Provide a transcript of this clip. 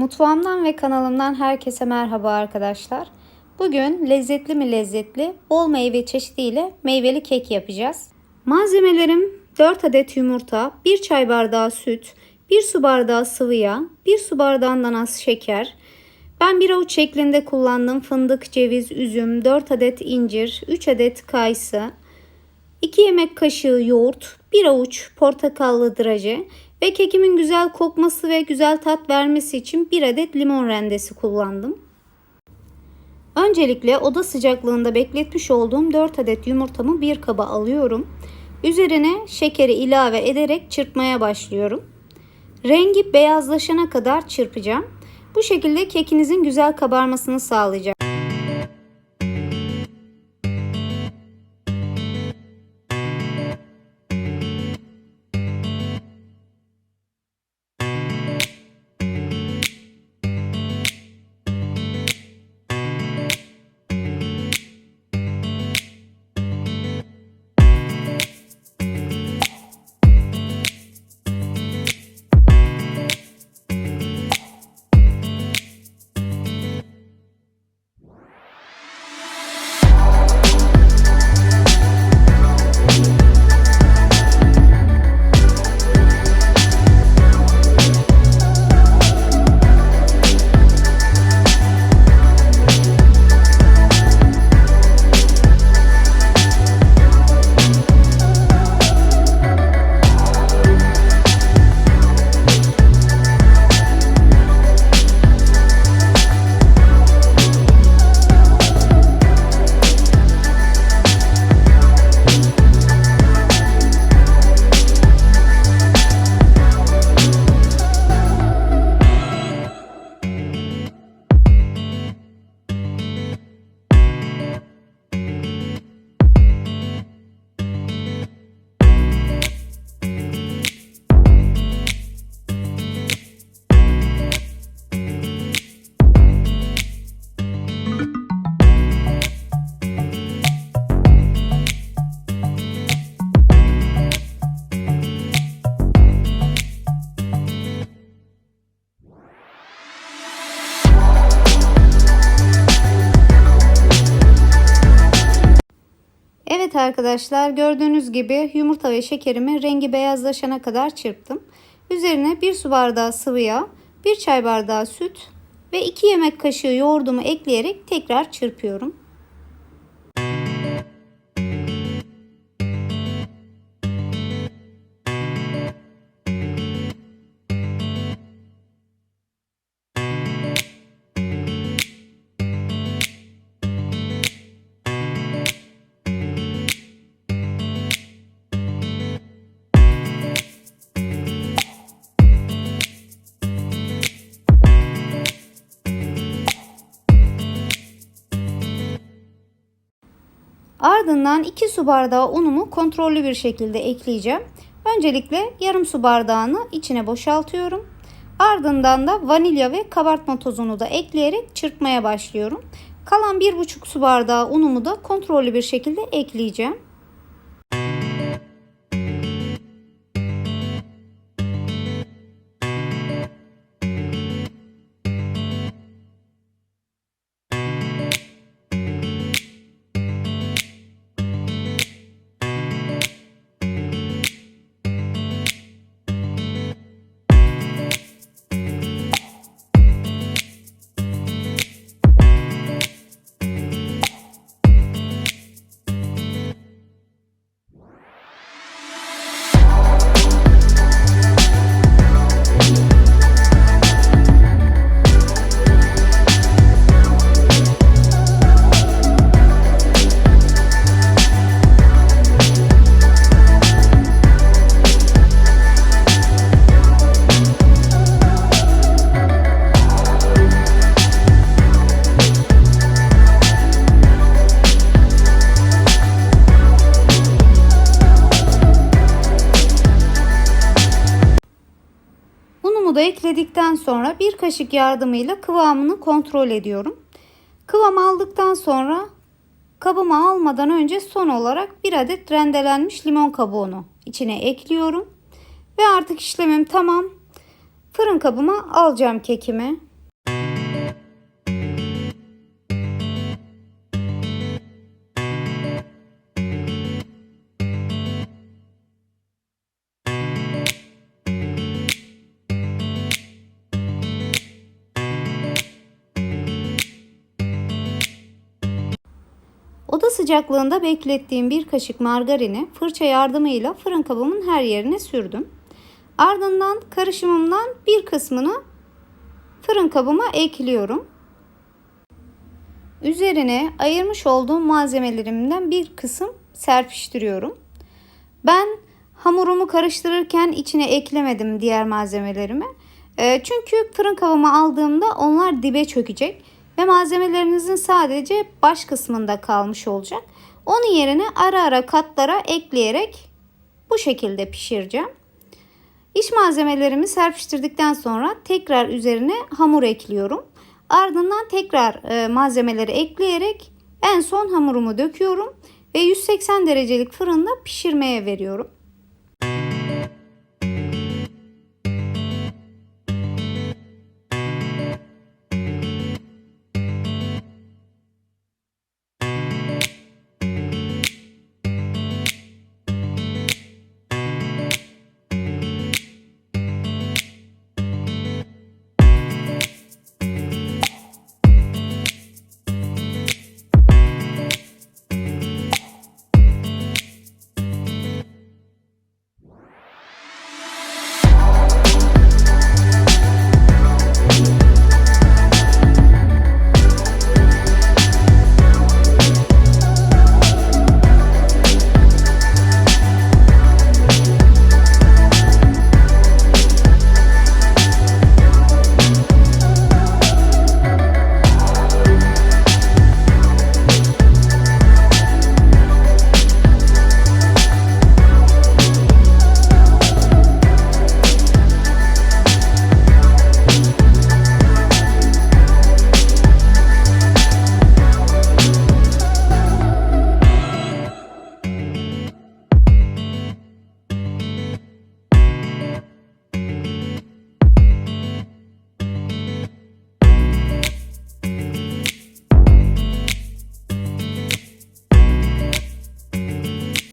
Mutfağımdan ve kanalımdan herkese merhaba arkadaşlar. Bugün lezzetli mi lezzetli bol meyve çeşidiyle meyveli kek yapacağız. Malzemelerim 4 adet yumurta, 1 çay bardağı süt, 1 su bardağı sıvı yağ, 1 su bardağından az şeker. Ben bir avuç şeklinde kullandım fındık, ceviz, üzüm, 4 adet incir, 3 adet kayısı, 2 yemek kaşığı yoğurt, 1 avuç portakallı draje ve kekimin güzel kokması ve güzel tat vermesi için 1 adet limon rendesi kullandım. Öncelikle oda sıcaklığında bekletmiş olduğum 4 adet yumurtamı bir kaba alıyorum. Üzerine şekeri ilave ederek çırpmaya başlıyorum. Rengi beyazlaşana kadar çırpacağım. Bu şekilde kekinizin güzel kabarmasını sağlayacak. Arkadaşlar gördüğünüz gibi yumurta ve şekerimi rengi beyazlaşana kadar çırptım. Üzerine 1 su bardağı sıvı yağ, 1 çay bardağı süt ve 2 yemek kaşığı yoğurdumu ekleyerek tekrar çırpıyorum. Ardından 2 su bardağı unumu kontrollü bir şekilde ekleyeceğim. Öncelikle yarım su bardağını içine boşaltıyorum. Ardından da vanilya ve kabartma tozunu da ekleyerek çırpmaya başlıyorum. Kalan 1,5 su bardağı unumu da kontrollü bir şekilde ekleyeceğim. Ekledikten sonra bir kaşık yardımıyla kıvamını kontrol ediyorum. Kıvam aldıktan sonra kabıma almadan önce son olarak bir adet rendelenmiş limon kabuğunu içine ekliyorum. Ve artık işlemim tamam. Fırın kabıma alacağım kekimi. Oda sıcaklığında beklettiğim bir kaşık margarini fırça yardımıyla fırın kabımın her yerine sürdüm. Ardından karışımımdan bir kısmını fırın kabıma ekliyorum. Üzerine ayırmış olduğum malzemelerimden bir kısım serpiştiriyorum. Ben hamurumu karıştırırken içine eklemedim diğer malzemelerimi. Çünkü fırın kabıma aldığımda onlar dibe çökecek ve malzemelerinizin sadece baş kısmında kalmış olacak. Onun yerine ara ara katlara ekleyerek bu şekilde pişireceğim. İç malzemelerimi serpiştirdikten sonra tekrar üzerine hamur ekliyorum. Ardından tekrar e, malzemeleri ekleyerek en son hamurumu döküyorum ve 180 derecelik fırında pişirmeye veriyorum.